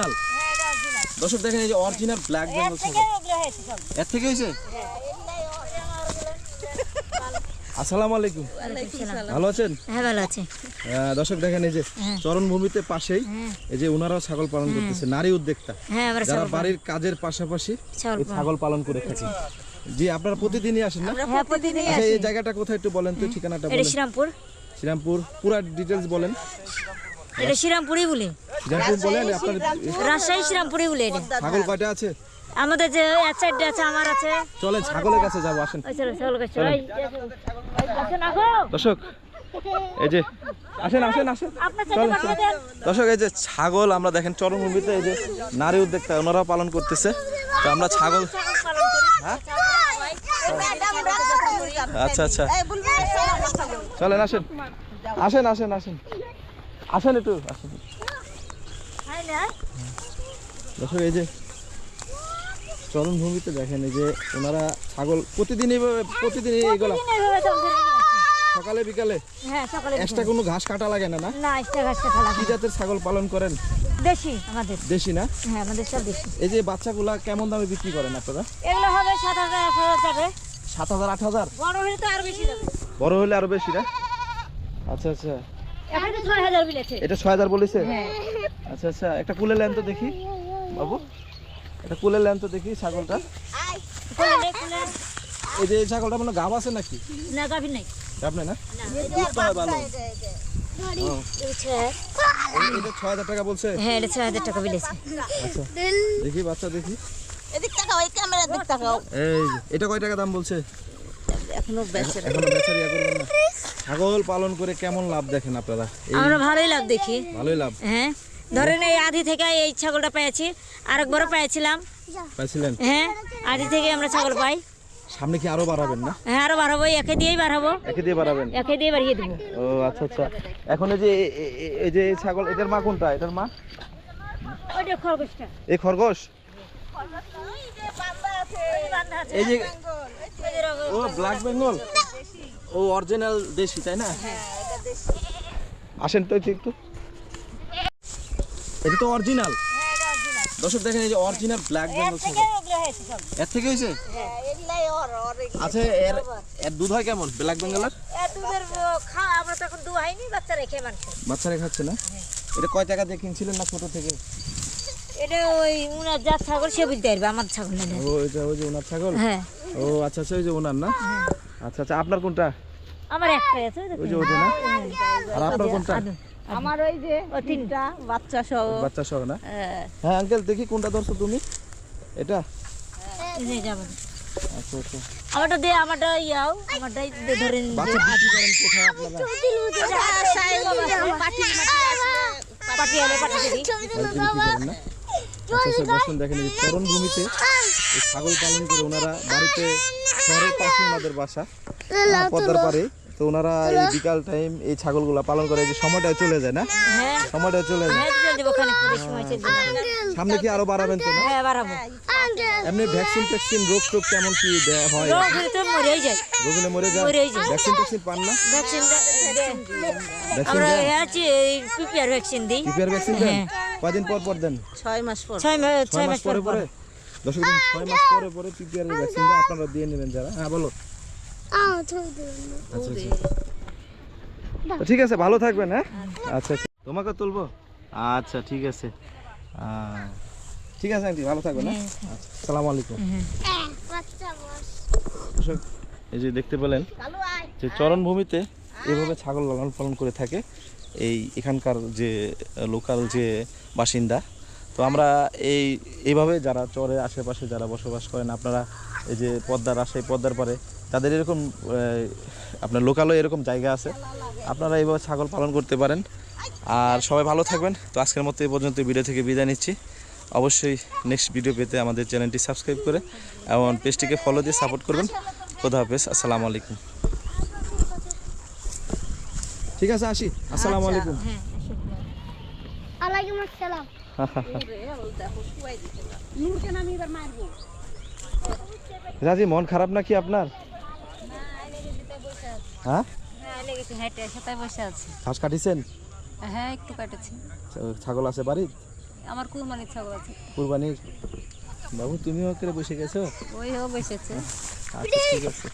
Original দর্শক দেখেন এই যে অরিজিনাল ব্ল্যাক বেঙ্গল ছাগল এর থেকে হয়েছে? আসসালামু আলাইকুম। ভালো আছেন? হ্যাঁ ভালো আছে। দর্শক দেখেন এই যে চরণভূমিতে পাশেই এই যে ওনারাও ছাগল পালন করতেছে নারী উদ্যোক্তা। হ্যাঁ যারা বাড়ির কাজের পাশাপাশি ছাগল পালন। করে থাকেন জি আপনারা প্রতিদিনই আসেন না? হ্যাঁ প্রতিদিন আচ্ছা এই জায়গাটা কোথায় একটু বলেন তো ঠিকানাটা বলেন। শ্রীরামপুর। শ্রীরামপুর পুরা ডিটেলস বলেন। এটা শ্রীরামপুরই বলে। শ্রীরামপুর বলেন আপনার রাজশাহী শ্রীরামপুরই বলে এটা। ছাগল কয়টা আছে? আমাদের যে এক সাইডে আছে আমার আছে। চলেন ছাগলের কাছে যাব আসেন। দর্শক এই যে আসেন আসেন আসেন। আপনার সাথে চলেন, কথা চলেন। দেন দর্শক এই যে ছাগল আমরা দেখেন চরমভূমিতে এই যে নারী উদ্যোক্তা ওনারাও পালন করতেছে। তো আমরা ছাগল হ্যাঁ? আচ্ছা আচ্ছা। চলেন আসেন আসেন। আসেন আসেন। আসেন একটু আসেন। দর্শক এই যে চরণভূমিতে দেখেন এই যে ওনারা ছাগল প্রতিদিন এইভাবে প্রতিদিন এইগুলা আছে। সকালে বিকালে? হ্যাঁ এক্সট্রা কোনো ঘাস কাটা লাগে না না? এক্সট্রা কি জাতের ছাগল পালন করেন? দেশি আমাদের। দেশি না? হ্যাঁ আমাদের সব দেশি। এই যে বাচ্চাগুলা কেমন দামে বিক্রি করেন আপনারা? এগুলো হবে যাবে। বড় হলে তো আরও বেশি যাবে। বড় হলে আরও বেশি না? আচ্ছা আচ্ছা। এটা ছয় হাজার বলেছে? হ্যাঁ। আচ্ছা আচ্ছা একটা কুলে লেন তো দেখি। বাবু একটা কুলে লেন তো দেখি ছাগলটা। নে। এই যে এই ছাগলটা মানে গাব আছে নাকি? না গাভী নাই। আপনি না? দুধ ভালো। এটা ছয় হাজার টাকা বলছে। হ্যাঁ এটা ছয় হাজার টাকা বিলেছে। আচ্ছা দেখি বাচ্চা দেখি। এদিক তাকাও এই ক্যামেরার দিক তাকাও। এই এটা কয় টাকা দাম বলছে? এখনও বেঁচে এখনও বেচার করবেন না। ছাগল পালন করে কেমন লাভ দেখেন আপনারা? আমরা ভালোই লাভ দেখি। ভালোই লাভ? হ্যাঁ ধরেন এই আদি থেকে এই ছাগলটা পেয়েছি আরেকবারও পেয়েছিলাম। পাইছিলেন হ্যাঁ আদি থেকে আমরা ছাগল পাই। সামনে কি আরও বাড়াবেন না? হ্যাঁ আরও বাড়াবো একে দিয়েই বাড়াবো। একে দিয়ে বাড়াবেন? একে দিয়ে বাড়িয়ে দেবো। ও আচ্ছা আচ্ছা। এখন এই যে এই যে ছাগল এটার মা কোনটা? এটার মা? ওইটা খরগোশটা। এই খরগোশ? এই যে ও ব্ল্যাক বেঙ্গল ও অরিজিনাল দেশি তাই না? আসেন তো একটু এটা তো অরিজিনাল দর্শক দেখেন এই যে অরিজিনাল ব্ল্যাক বেঙ্গল এর থেকে হয়েছে? ওর আচ্ছা এর এর দুধ হয় কেমন ব্ল্যাক বেঙ্গলের দুধের খাওয়া আমরা তো এখন দু হয়নি বাচ্চা রেখে মানুষ খাচ্ছে না? এটা কয় টাকা দিয়ে কিনছিলেন না ছোট থেকে? এটা ওই উনার যা ছাগল সে বুঝতে পারবে আমার ছাগল না। ও এটা ওই যে ওনার ছাগল? হ্যাঁ। ও আচ্ছা আচ্ছা ওই যে ওনার না? আচ্ছা আচ্ছা আপনার কোনটা? আমার একটাই আছে ওই যে ওটা না? আর আপনার কোনটা? আমার ওই যে তিনটা বাচ্চা সহ। বাচ্চা সহ না? হ্যাঁ। হ্যাঁ আঙ্কেল দেখি কোনটা ধরছো তুমি। এটা। আচ্ছা আচ্ছা। আমারটা দে আমারটা ইয়াও আমারটাই ধরেন বাচ্চা বিক্রি করেন কোথায় আপনারা? পাটি আলে পাটি দিই আচ্ছা বসুন দেখেন এই চরণ ভূমিতে এই ছাগল পালন করে ওনারা বাড়িতে শহরের পাশে ওনাদের বাসা পদ্মার পারে তো ওনারা এই বিকাল টাইম এই ছাগলগুলা পালন করে যে সময়টা চলে যায় না? হ্যাঁ। সময়টা চলে যায়। হ্যাঁ সামনে কি আরও বাড়াবেন তো না? হ্যাঁ এমনি ভ্যাকসিন ট্যাকসিন রোগ টোগ কেমন কি হয়? রোগলে মরে যায়? ভ্যাকসিন ট্যাকসিন পান না? ভ্যাকসিন আমরা আছি পিপিআর ভ্যাকসিন দিই। পিপিআর ভ্যাকসিন দেন? কয়দিন পর পর দেন? ছয় মাস পর। ছয় মাস ছয় মাস পরে পরে দর্শক দিন ছয় মাস পরে পরে পিপিআর এর ভ্যাকসিন আপনারা দিয়ে নেবেন যারা। হ্যাঁ বলো। আচ্ছা আচ্ছা। ঠিক আছে ভালো থাকবেন হ্যাঁ? আচ্ছা আচ্ছা। তোমাকে তুলবো? আচ্ছা ঠিক আছে। ঠিক আছে আন্টি ভালো থাকবেন হ্যাঁ? আচ্ছা আসসালামু আলাইকুম। দর্শক এই যে দেখতে পেলেন যে চরণভূমিতে এভাবে ছাগল লালন পালন করে থাকে। এই এখানকার যে লোকাল যে বাসিন্দা। তো আমরা এই, এইভাবে যারা চরে, আশেপাশে যারা বসবাস করেন, আপনারা এই যে পদ্মার আসে পদ্মার পারে তাদের এরকম আপনার লোকালও এরকম জায়গা আছে। আপনারা এইভাবে ছাগল পালন করতে পারেন। আর সবাই ভালো থাকবেন। তো আজকের মতো এই পর্যন্ত ভিডিও থেকে বিদায় নিচ্ছি। অবশ্যই নেক্সট ভিডিও পেতে আমাদের চ্যানেলটি সাবস্ক্রাইব করে এবং পেজটিকে ফলো দিয়ে সাপোর্ট করবেন। খোদা হাফেজ। আসসালামু আলাইকুম। ঠিক আছে আসি। আসসালামু আলাইকুম। হ্যাঁ ওয়ালাইকুম আসসালাম। রাজি মন খারাপ নাকি আপনার? হ্যাঁ? হ্যাঁ লেগেছে হেঁটে সাথে বসে আছে ঘাস কাটিছেন? হ্যাঁ একটু কাটেছি। ছাগল আছে বাড়ির? আমার কুরবানির ছাগল আছে। কুরবানির? বাবু তুমিও করে বসে গেছো? ওই ও বসেছে। আচ্ছা ঠিক আছে।